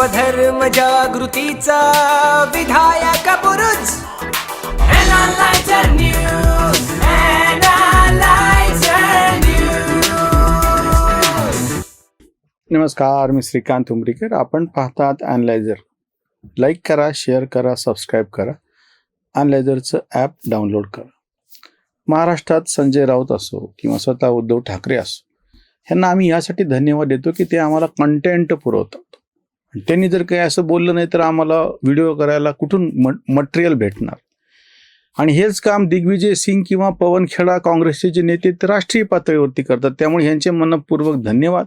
स्वधर्म जागृतीचा विधायक News. नमस्कार मी श्रीकांत उमरीकर. आपण पाहतात अनलायझर लाईक करा शेअर करा सबस्क्राईब करा. अनलायझरचं ॲप डाउनलोड करा. महाराष्ट्रात संजय राऊत असो किंवा स्वतः उद्धव ठाकरे असो ह्यांना आम्ही यासाठी धन्यवाद देतो की ते आम्हाला कंटेंट पुरवतात. त्यांनी जर काही असं बोललं नाही तर आम्हाला व्हिडिओ करायला कुठून मटेरियल भेटणार? आणि हेच काम दिग्विजय सिंग किंवा पवन खेडा काँग्रेसचे जे नेते ते राष्ट्रीय पातळीवरती करतात. त्यामुळे ह्यांचे मनपूर्वक धन्यवाद.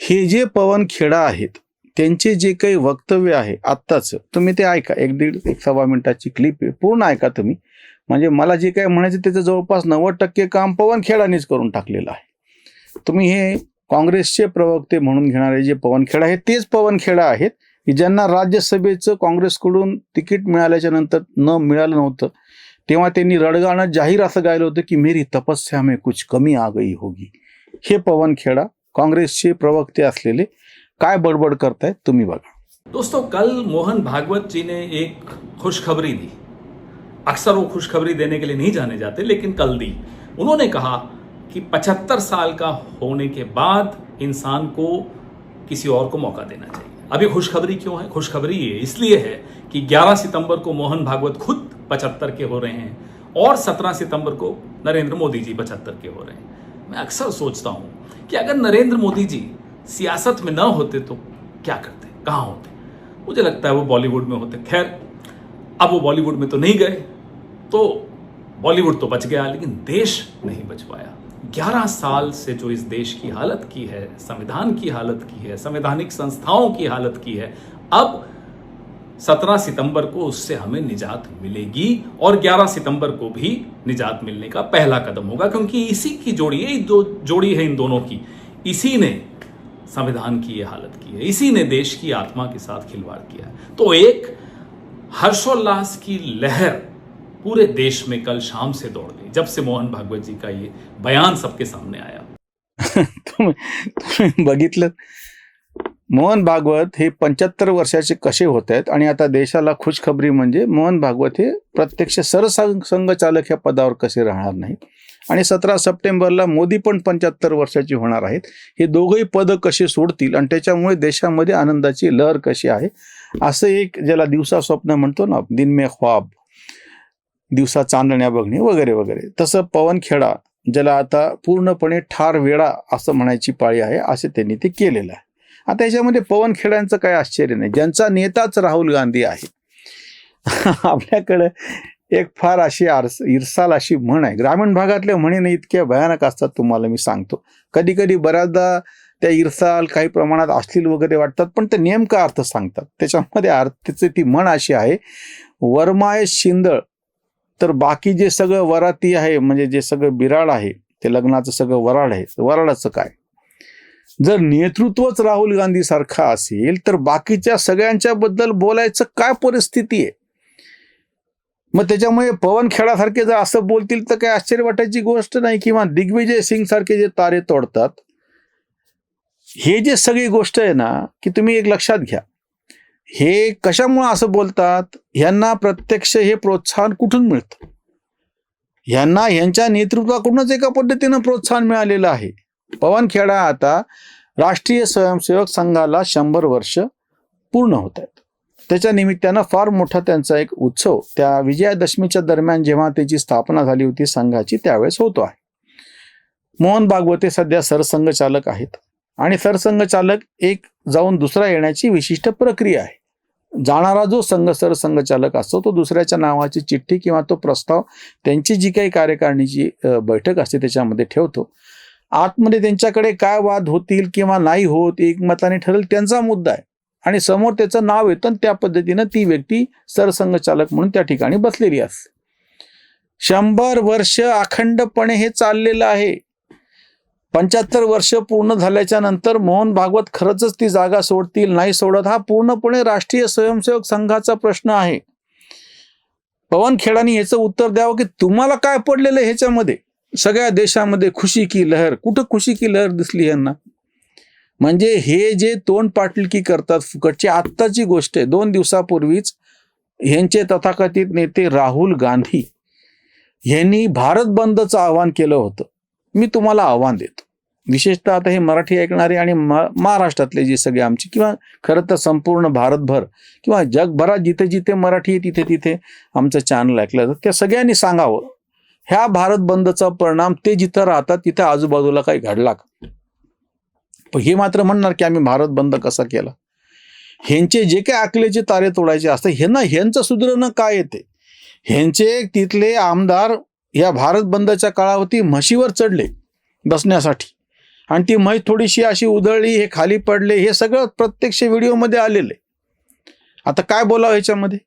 हे जे पवन खेडा आहेत त्यांचे जे काही वक्तव्य आहे आत्ताच तुम्ही ते ऐका. एक दीड एक सव्वा मिनिटाची क्लिप आहे. पूर्ण ऐका तुम्ही. म्हणजे मला जे काही म्हणायचं त्याचं जवळपास नव्वद टक्के काम पवन खेडानेच करून टाकलेलं आहे. तुम्ही हे काँग्रेसचे प्रवक्ते म्हणून घेणारे जे पवनखेड आहेत तेच पवन खेडा आहेत की ज्यांना राज्यसभेचं काँग्रेसकडून तिकीट मिळाल्याच्या नंतर न मिळालं नव्हतं. तेव्हा त्यांनी रडगाणं जाहीर असं गायलं होतं की मेरी तपस्या में कुछ कमी आ गई होगी. हे पवन खेडा काँग्रेसचे प्रवक्ते असलेले काय बडबड करतायत तुम्ही बघा. दोस्तों कल मोहन भागवत जी ने एक खुशखबरी दी. अक्सर वो खुशखबरी देने के लिए नहीं जाने जाते लेकिन कल दी. उन्होंने कहा कि 75 साल का होने के बाद इंसान को किसी और को मौका देना चाहिए। अभी खुशखबरी क्यों है? खुशखबरी ये इसलिए है कि 11 सितंबर को मोहन भागवत खुद 75 के हो रहे हैं और 17 सितंबर को नरेंद्र मोदी जी 75 के हो रहे हैं। मैं अक्सर सोचता हूँ कि अगर नरेंद्र मोदी जी सियासत में न होते तो क्या करते? कहाँ होते? मुझे लगता है वो बॉलीवुड में होते। खैर, अब वो बॉलीवुड में तो नहीं गए तो बॉलीवुड तो बच गया, लेकिन देश नहीं बच पाया। 11 साल से जो इस देश की हालत की है, संविधान की हालत की है, संवैधानिक संस्थाओं की हालत की है, अब 17 सितंबर को उससे हमें निजात मिलेगी और 11 सितंबर को भी निजात मिलने का पहला कदम होगा, क्योंकि इसी की जोड़ी है, दो जोड़ी है इन दोनों की। इसी ने संविधान की यह हालत की है, इसी ने देश की आत्मा के साथ खिलवाड़ किया है। तो एक हर्षोल्लास की लहर पूरे देश में कल शाम से दौड़ गई जब से मोहन भागवत जी का ये बयान सबके सामने आया। तुम्ही तुम्ही बघितलं? मोहन भागवत हे पंच्याहत्तर वर्षाचे कसे होत आहेत? आणि आता देशाला खुशखबरी म्हणजे मोहन भागवत हे प्रत्यक्ष सरसंघ संघचालक या पदावर कसे राहणार नाही आणि सतरा सप्टेंबरला मोदी पण पंच्याहत्तर वर्षाची होणार आहेत. हे दोघंही पद कसे सोडतील? आणि त्याच्यामुळे देशामध्ये आनंदाची लहर कशी आहे? असं एक ज्याला दिवसा स्वप्न म्हणतो ना दिन में ख्वाब. दिवसा चांदण्या बघणे वगैरे वगैरे. तसं पवनखेडा ज्याला आता पूर्णपणे ठार वेळा असं म्हणायची पाळी आहे असे त्यांनी ते केलेलं आहे. आता याच्यामध्ये पवनखेड्यांचं काय काही आश्चर्य नाही. ज्यांचा नेताच राहुल गांधी आहे. आपल्याकडं एक फार अशी आरस इरसाल अशी म्हण आहे. ग्रामीण भागातल्या म्हणीने इतक्या भयानक असतात तुम्हाला मी सांगतो. कधी कधी बऱ्याचदा त्या इरसाल काही प्रमाणात अश्लील वगैरे वाटतात पण ते नेमका अर्थ सांगतात. त्याच्यामध्ये अर्थाची ती म्हण अशी आहे वरमाय शिंदळ तर बाकी जे सगळं वराती आहे म्हणजे जे सगळं बिराड आहे ते लग्नाचं सगळं वराड आहे वराडाचं काय? जर नेतृत्वच राहुल गांधी सारखा असेल तर बाकीच्या सगळ्यांच्या बद्दल बोलायचं काय परिस्थिती आहे? मग त्याच्यामुळे पवन खेळासारखे जर असं बोलतील तर काही आश्चर्य वाटायची गोष्ट नाही? किंवा दिग्विजय सिंग सारखे जे तारे तोडतात हे जे सगळी गोष्ट आहे ना की तुम्ही एक लक्षात घ्या. हे कशामुळं असं बोलतात? ह्यांना प्रत्यक्ष हे प्रोत्साहन कुठून मिळतं? यांना यांच्या नेतृत्वाकडूनच एका पद्धतीनं प्रोत्साहन मिळालेलं आहे. पवन खेडा आता राष्ट्रीय स्वयंसेवक संघाला शंभर वर्ष पूर्ण होत आहेत. त्याच्या निमित्तानं फार मोठा त्यांचा एक उत्सव त्या विजयादशमीच्या दरम्यान जेव्हा त्याची स्थापना झाली होती संघाची त्यावेळेस होतो आहे. मोहन भागवते सध्या सरसंघचालक आहेत आणि सरसंघचालक एक जाऊन दुसरा येण्याची विशिष्ट प्रक्रिया आहे. जाणारा जो संघ सरसंघचालक असतो तो दुसऱ्याच्या नावाची चिठ्ठी किंवा तो प्रस्ताव त्यांची जी काही कार्यकारिणीची बैठक असते त्याच्यामध्ये ठेवतो. आतमध्ये त्यांच्याकडे काय वाद होतील किंवा नाही होत एकमताने ठरेल त्यांचा मुद्दा आहे. आणि समोर त्याचं नाव येतं आणि त्या पद्धतीनं ती व्यक्ती सरसंघचालक म्हणून त्या ठिकाणी बसलेली असते. शंभर वर्ष अखंडपणे हे चाललेलं आहे. पंच्याहत्तर वर्ष पूर्ण झाल्याच्यानंतर मोहन भागवत खरंच ती जागा सोडतील नाही सोडत हा पूर्णपणे राष्ट्रीय स्वयंसेवक संघाचा प्रश्न आहे. पवन खेडानी याचं उत्तर द्यावं की तुम्हाला काय पडलेलं ह्याच्यामध्ये? सगळ्या देशामध्ये खुशी की लहर कुठं खुशी की लहर दिसली यांना म्हणजे हे जे तोंड पाटलकी करतात फुकटची आत्ताची गोष्ट आहे. दोन दिवसापूर्वीच ह्यांचे तथाकथित नेते राहुल गांधी यांनी भारत बंदचं आवाहन केलं होतं. मी तुम्हाला आव्हान देतो. विशेषतः आता हे मराठी ऐकणारे आणि महाराष्ट्रातले जे सगळे आमचे किंवा खरं तर संपूर्ण भारतभर किंवा जगभरात जिथे जिथे मराठी आहे तिथे तिथे आमचं चॅनल ऐकलं जातं. त्या सगळ्यांनी सांगावं ह्या भारत बंदचा परिणाम ते जिथं राहतात तिथे आजूबाजूला काही घडला का? पण हे मात्र म्हणणार की आम्ही भारत बंद कसा केला? ह्यांचे जे काही आकलेचे तारे तोडायचे असतात ह्यांना ह्यांचं सुधरणं काय येते ह्यांचे तिथले आमदार या भारत बंदच्या काळावरती म्हशीवर चढले बसण्यासाठी. आणि ती म्हैस थोडीशी अशी उधळली हे खाली पडले हे सगळं प्रत्यक्ष व्हिडिओमध्ये आलेले आता काय बोलावं ह्याच्यामध्ये?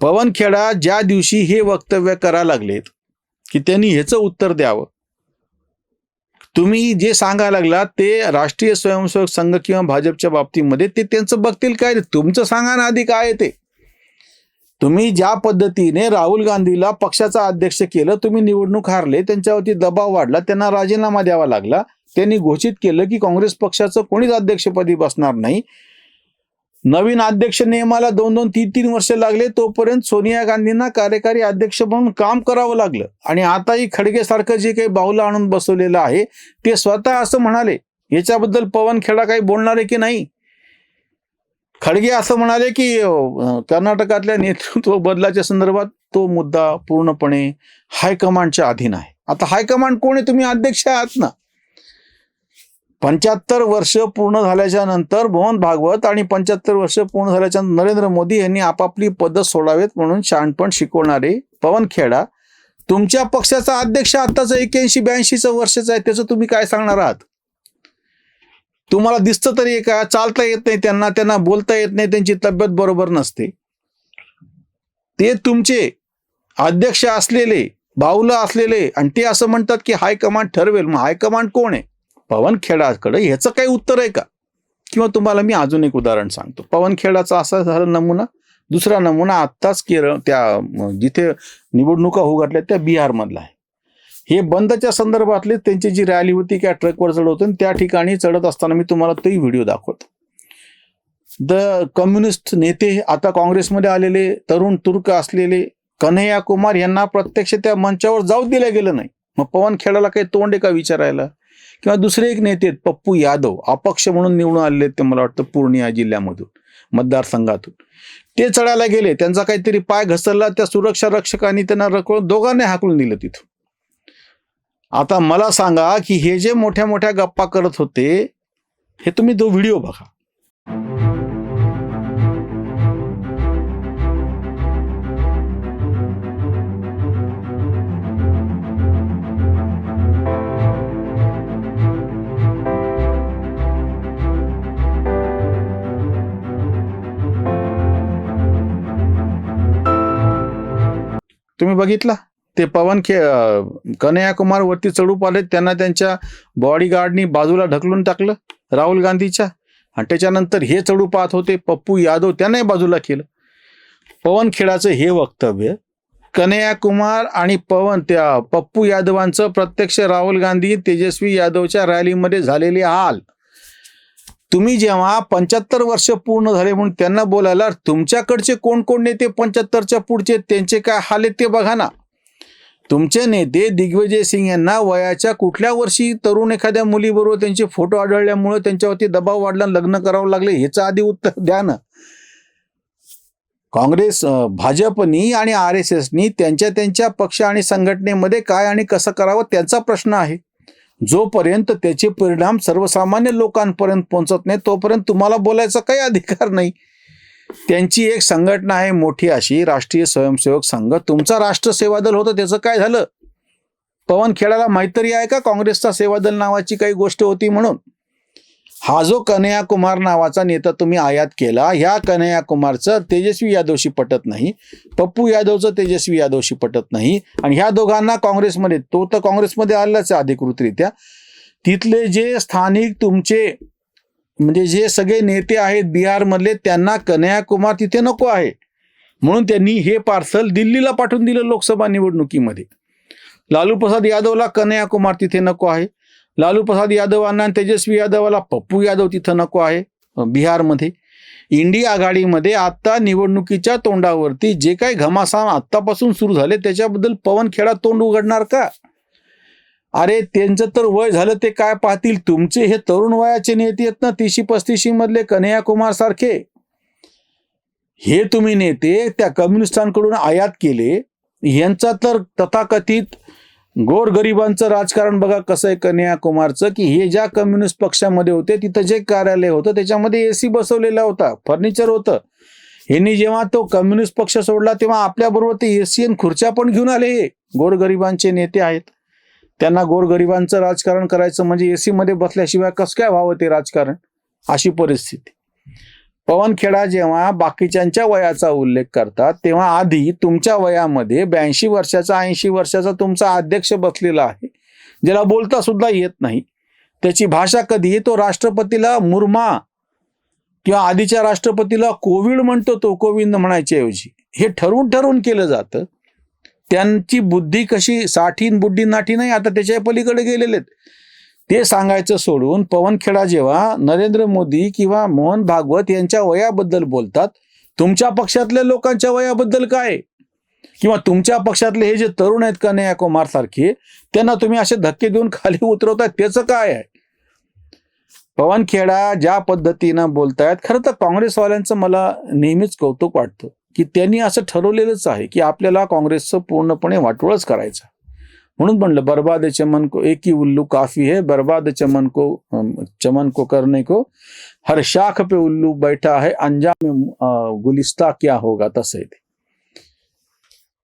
पवन खेडा ज्या दिवशी हे वक्तव्य करायला लागलेत की त्यांनी ह्याचं उत्तर द्यावं. तुम्ही जे सांगायला लागला ते राष्ट्रीय स्वयंसेवक संघ किंवा भाजपच्या बाबतीमध्ये ते त्यांचं बघतील काय? तुमचं सांगा ना आधी काय आहे ते. तुम्ही ज्या पद्धतीने राहुल गांधीला पक्षाचा अध्यक्ष केलं तुम्ही निवडणूक हारले त्यांच्यावरती दबाव वाढला त्यांना राजीनामा द्यावा लागला त्यांनी घोषित केलं की काँग्रेस पक्षाचं कोणीच अध्यक्षपदी बसणार नाही. नवीन अध्यक्ष नियमाला दोन दोन तीन तीन वर्ष लागले तोपर्यंत सोनिया गांधींना कार्यकारी अध्यक्ष म्हणून काम करावं लागलं. आणि आताही खडगेसारखं जे काही बाहुलं आणून बसवलेलं आहे ते स्वतः असं म्हणाले याच्याबद्दल पवन खेडा काही बोलणार आहे की नाही? खडगे असं म्हणाले की कर्नाटकातल्या नेतृत्व बदलाच्या संदर्भात तो मुद्दा पूर्णपणे हायकमांडच्या अधीन आहे. आता हायकमांड कोण आहे? तुम्ही अध्यक्ष आहात ना. पंच्याहत्तर वर्ष पूर्ण झाल्याच्यानंतर मोहन भागवत आणि पंच्याहत्तर वर्ष पूर्ण झाल्याच्या नरेंद्र मोदी यांनी आपापली पद सोडावेत म्हणून शहाणपण शिकवणारे पवन खेडा. तुमच्या पक्षाचा अध्यक्ष आताच एक्याऐंशी ब्याऐंशीचं वर्षच आहे त्याचं तुम्ही काय सांगणार आहात? तुम्हाला दिसतं तरी का? चालता येत नाही त्यांना त्यांना बोलता येत नाही त्यांची तब्येत बरोबर नसते. ते तुमचे अध्यक्ष असलेले बाहुलं असलेले आणि ते असं म्हणतात की हायकमांड ठरवेल मग हायकमांड कोण आहे? पवन खेडाकडे ह्याचं काही उत्तर आहे का? किंवा तुम्हाला मी अजून एक उदाहरण सांगतो. पवन खेडाचा असा झाला नमुना दुसरा नमुना आत्ताच केरळ त्या जिथे निवडणुका होऊ घातल्या त्या बिहारमधला आहे. हे बंदच्या संदर्भातले त्यांची जी रॅली होती त्या ट्रकवर चढवतो आणि त्या ठिकाणी चढत असताना मी तुम्हाला तोही व्हिडिओ दाखवतो. द कम्युनिस्ट नेते आता काँग्रेसमध्ये आलेले तरुण तुर्क असलेले कन्हैया कुमार यांना प्रत्यक्ष त्या मंचावर जाऊ दिलं गेलं नाही. मग पवन खेळाला काही तोंड आहे का विचारायला? किंवा दुसरे एक नेते आहेत, पप्पू यादव अपक्ष म्हणून निवडून आलेले आहेत ते मला वाटतं पूर्णिया जिल्ह्यामधून मतदारसंघातून. ते चढायला गेले त्यांचा काहीतरी पाय घसरला त्या सुरक्षा रक्षकांनी त्यांना रकवून दोघांनी हाकलून दिलं तिथून. आता मला सांगा की हे जे मोठ्या मोठ्या गप्पा करत होते हे तुम्ही तो व्हिडिओ बघा. तुम्ही बघितला? ते पवन खे कन्हैयाकुमार कन्हैया वरती चढूप आले त्यांना त्यांच्या बॉडीगार्डनी बाजूला ढकलून टाकलं राहुल गांधीच्या. आणि त्याच्यानंतर हे चढू पाहत होते पप्पू यादव त्यांनाही बाजूला केलं. पवन खेळाचं हे वक्तव्य कन्हैया कुमार आणि पवन त्या पप्पू यादवांचं प्रत्यक्ष राहुल गांधी तेजस्वी यादवच्या रॅलीमध्ये झालेले हाल तुम्ही जेव्हा पंच्याहत्तर वर्ष पूर्ण झाले म्हणून त्यांना बोलायला तुमच्याकडचे कोण कोण नेते पंच्याहत्तरच्या पुढचे त्यांचे काय हाल आहेत ते बघा ना. तुमचे नेते दिग्विजय सिंग यांना वयाच्या कुठल्या वर्षी तरुण एखाद्या मुलीबरोबर त्यांचे फोटो आढळल्यामुळे त्यांच्यावरती दबाव वाढला लग्न करावं लागले ह्याचं आधी उत्तर द्या ना. काँग्रेस भाजपनी आणि आर एस एसनी त्यांच्या त्यांच्या पक्ष आणि संघटनेमध्ये काय आणि कसं करावं त्यांचा प्रश्न आहे. जोपर्यंत त्याचे परिणाम सर्वसामान्य लोकांपर्यंत पोहोचत नाही तोपर्यंत तुम्हाला बोलायचा काही अधिकार नाही. त्यांची एक संघटना आहे मोठी अशी राष्ट्रीय स्वयंसेवक संघ. तुमचा राष्ट्र सेवा दल होतं त्याचं काय झालं? पवन खेळाला माहीत तरी आहे का? काँग्रेसचा सेवा दल नावाची काही गोष्ट होती म्हणून? हा जो कन्हैया कुमार नावाचा नेता तुम्ही आयात केला ह्या कन्हैया कुमारचं तेजस्वी यादवशी पटत नाही पप्पू यादवचं तेजस्वी यादवशी पटत नाही आणि ह्या दोघांना काँग्रेसमध्ये तो तर काँग्रेसमध्ये आलाच अधिकृतरित्या. तिथले जे स्थानिक तुमचे म्हणजे जे सगळे नेते आहेत बिहारमधले त्यांना कन्हैया कुमार तिथे नको आहे. म्हणून त्यांनी हे पार्सल दिल्लीला पाठवून दिलं लोकसभा निवडणुकीमध्ये. लालू प्रसाद यादवला कन्हैया कुमार तिथे नको आहे. लालू प्रसाद यादवांना आणि तेजस्वी यादवाला पप्पू यादव तिथं नको आहे बिहारमध्ये. इंडिया आघाडीमध्ये आत्ता निवडणुकीच्या तोंडावरती जे काही घमासान आत्तापासून सुरू झाले त्याच्याबद्दल पवन खेडा तोंड उघडणार का? अरे त्यांचं तर वय झालं ते काय पाहतील? तुमचे हे तरुण वयाचे नेते आहेत ना तीशी पस्तीशी मधले कन्हैया कुमार सारखे. हे तुम्ही नेते त्या कम्युनिस्टांकडून आयात केले यांचा तर तथाकथित गोरगरिबांचं राजकारण बघा कसं आहे कन्हैया कुमारचं की हे ज्या कम्युनिस्ट पक्षामध्ये होते तिथं जे कार्यालय होतं त्याच्यामध्ये एसी बसवलेला होता फर्निचर होतं. यांनी जेव्हा तो कम्युनिस्ट पक्ष सोडला तेव्हा आपल्याबरोबर ते एसी आणि खुर्च्या पण घेऊन आले हे गोरगरिबांचे नेते आहेत. त्यांना गोरगरिबांचं राजकारण करायचं म्हणजे एसी मध्ये बसल्याशिवाय कसं काय व्हावं ते राजकारण? अशी परिस्थिती. पवन खेडा जेव्हा बाकीच्यांच्या वयाचा उल्लेख करतात तेव्हा आधी तुमच्या वयामध्ये ब्याऐंशी वर्षाचा ऐंशी वर्षाचा तुमचा अध्यक्ष बसलेला आहे ज्याला बोलता सुद्धा येत नाही. त्याची भाषा कधी तो राष्ट्रपतीला मुर्मा किंवा आधीच्या राष्ट्रपतीला कोविड म्हणतो तो कोविंद म्हणायच्या ऐवजी. हे ठरवून ठरवून केलं जातं. त्यांची बुद्धी कशी? साठीन बुद्धी नाठी नाही आता त्याच्या पलीकडे गेलेले आहेत ते सांगायचं सोडून पवन खेडा जेव्हा नरेंद्र मोदी किंवा मोहन भागवत यांच्या वयाबद्दल बोलतात तुमच्या पक्षातल्या लोकांच्या वयाबद्दल काय? किंवा तुमच्या पक्षातले हे जे तरुण आहेत कन्हैया कुमार सारखे त्यांना तुम्ही असे धक्के देऊन खाली उतरवताय त्याचं काय आहे? पवन खेडा ज्या पद्धतीनं बोलतायत खरं तर काँग्रेसवाल्यांचं मला नेहमीच कौतुक वाटतं. की त्यांनी असं ठरवलेलंच आहे की आपल्याला काँग्रेसचं पूर्णपणे वाटोळच करायचं म्हणून म्हणलं बर्बाद चमन को एक ही उल्लू काफी है बर्बाद चमन को चमन को करने को हर शाख पे उल्लू बैठा है अंजाम गुलिस्ता क्या होगा तसं ते.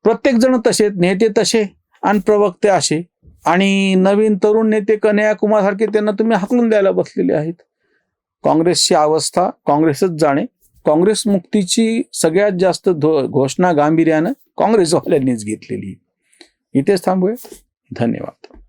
प्रत्येक जण तसे नेते तसे आणि प्रवक्ते असे आणि नवीन तरुण नेते कन्याकुमार सारखे त्यांना तुम्ही हाकलून द्यायला बसलेले आहेत. काँग्रेसची अवस्था काँग्रेसच जाणे काँग्रेस मुक्तीची सगळ्यात जास्त धो- घोषणा गांभीर्यानं काँग्रेसवाल्यांनीच घेतलेली. इथेच थांबूया. धन्यवाद.